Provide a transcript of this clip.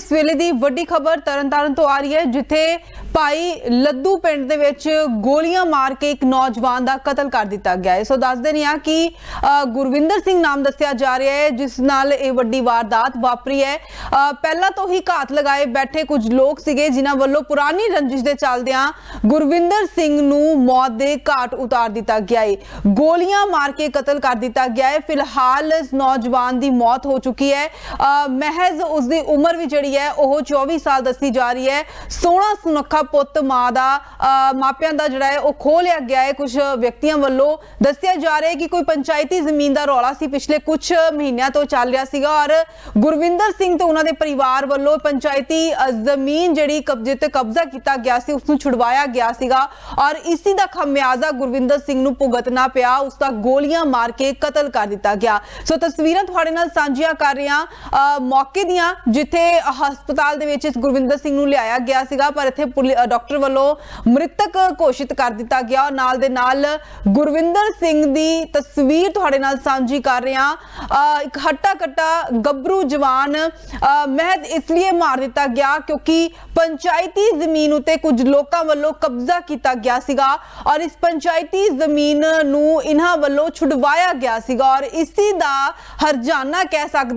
ਇਸ ਵੇਲੇ ਦੀ ਵੱਡੀ ਖਬਰ ਤਰਨਤਾਰਨ ਤੋਂ ਆ ਰਹੀ ਹੈ ਜਿੱਥੇ ਭਾਈ ਲੱਦੂ ਪਿੰਡ ਦੇ ਵਿੱਚ ਗੋਲੀਆਂ ਮਾਰ ਕੇ ਇੱਕ ਨੌਜਵਾਨ ਦਾ ਕਤਲ ਕਰ ਦਿੱਤਾ ਗਿਆ ਹੈ। ਸੋ ਦੱਸਦੇ ਨੇ ਆ ਕਿ ਗੁਰਵਿੰਦਰ ਸਿੰਘ ਨਾਮ ਦੱਸਿਆ ਜਾ ਰਿਹਾ ਹੈ ਜਿਸ ਨਾਲ ਇਹ ਵੱਡੀ ਵਾਰਦਾਤ ਵਾਪਰੀ ਹੈ। ਪਹਿਲਾਂ ਤੋਂ ਹੀ ਘਾਤ ਲਗਾਏ ਬੈਠੇ ਕੁਝ ਲੋਕ ਸੀਗੇ ਜਿਨ੍ਹਾਂ ਵੱਲੋਂ ਪੁਰਾਣੀ ਰੰਜਿਸ਼ ਦੇ ਚੱਲਦਿਆਂ ਗੁਰਵਿੰਦਰ ਸਿੰਘ ਨੂੰ ਮੌਤ ਦੇ ਘਾਟ ਉਤਾਰ ਦਿੱਤਾ ਗਿਆ ਹੈ। ਗੋਲੀਆਂ ਮਾਰ ਕੇ ਕਤਲ ਕਰ ਦਿੱਤਾ ਗਿਆ ਹੈ। ਫਿਲਹਾਲ ਇਸ ਨੌਜਵਾਨ ਦੀ ਮੌਤ ਹੋ ਚੁੱਕੀ ਹੈ। ਅ, ਮਹਿਜ਼ ਉਸ ਦੀ ਉਮਰ ਵੀ ਜਿਹੜੀ ਹੈ ਉਹ 24 ਸਾਲ ਦੱਸੀ ਜਾ ਰਹੀ ਹੈ। ਸੋਹਣਾ ਸੁਨੱਖਾ ਪੁੱਤ ਮਾਂ ਦਾ ਮਾਪਿਆਂ ਦਾ ਜਿਹੜਾ ਹੈ, ਉਹ ਖੋਹ ਲਿਆ ਗਿਆ ਹੈ ਕੁਝ ਵਿਅਕਤੀਆਂ ਵੱਲੋਂ। ਦੱਸਿਆ ਜਾ ਰਿਹਾ ਹੈ ਕਿ ਕੋਈ ਪੰਚਾਇਤੀ ਜ਼ਮੀਨ ਦਾ ਰੌਲਾ ਸੀ ਪਿਛਲੇ ਕੁਝ ਮਹੀਨਿਆਂ ਤੋਂ ਚੱਲ ਰਿਹਾ ਸੀਗਾ ਔਰ ਗੁਰਵਿੰਦਰ ਸਿੰਘ ਤੇ ਉਹਨਾਂ ਦੇ ਪਰਿਵਾਰ ਵੱਲੋਂ ਪੰਚਾਇਤੀ ਜ਼ਮੀਨ ਜਿਹੜੀ ਕਬਜ਼ੇ ਤੇ ਕਬਜ਼ਾ ਕੀਤਾ ਗਿਆ ਸੀ ਉਸ ਨੂੰ ਛੁਡਵਾਇਆ ਗਿਆ ਸੀਗਾ ਔਰ ਇਸੇ ਦਾ ਖਮਿਆਜ਼ਾ ਗੁਰਵਿੰਦਰ ਸਿੰਘ ਨੂੰ ਭੁਗਤਣਾ ਪਿਆ। ਉਸ ਦਾ ਗੋਲੀਆਂ ਮਾਰ ਕੇ ਕਤਲ ਕਰ ਦਿੱਤਾ ਗਿਆ। ਸੋ ਤਸਵੀਰਾਂ ਤੁਹਾਡੇ ਨਾਲ ਸਾਂਝੀਆਂ ਕਰ ਰਿਹਾ ਹਾਂ ਮੌਕੇ ਦੀਆਂ ਜਿੱਥੇ ਹਸਪਤਾਲ ਦੇ ਵਿੱਚ ਇਸ ਗੁਰਵਿੰਦਰ ਸਿੰਘ ਨੂੰ ਲਿਆਇਆ ਗਿਆ ਸੀਗਾ, ਪਰ ਇੱਥੇ ਪੁਲਿ- ਡਾਕਟਰ ਵੱਲੋਂ ਮ੍ਰਿਤਕ ਘੋਸ਼ਿਤ ਕਰ ਦਿੱਤਾ ਗਿਆ। ਨਾਲ ਦੇ ਨਾਲ ਗੁਰਵਿੰਦਰ ਸਿੰਘ ਦੀ ਤਸਵੀਰ ਤੁਹਾਡੇ ਨਾਲ ਸਾਂਝੀ ਕਰ ਰਹੇ। ਹਾਂ ਇੱਕ ਹੱਟਾ ਕੱਟਾ ਗੱਭਰੂ ਜਵਾਨ ਅ, ਮਹਿਜ਼ ਇਸ ਲਈ ਮਾਰ ਦਿੱਤਾ ਗਿਆ ਕਿਉਂਕਿ ਪੰਚਾਇਤੀ ਜ਼ਮੀਨ ਉਤੇ ਕੁਝ ਲੋਕਾਂ ਵੱਲੋਂ ਕਬਜ਼ਾ ਕੀਤਾ ਗਿਆ ਸੀਗਾ ਔਰ ਇਸ ਪੰਚਾਇਤੀ ਜ਼ਮੀਨ ਨੂੰ ਇਹਨਾਂ ਵੱਲੋਂ ਛੁਡਵਾਇਆ ਗਿਆ ਸੀਗਾ ਔਰ ਇਸੇ ਦਾ ਹਰਜਾਨਾ ਕਹਿ ਸਕਦੇ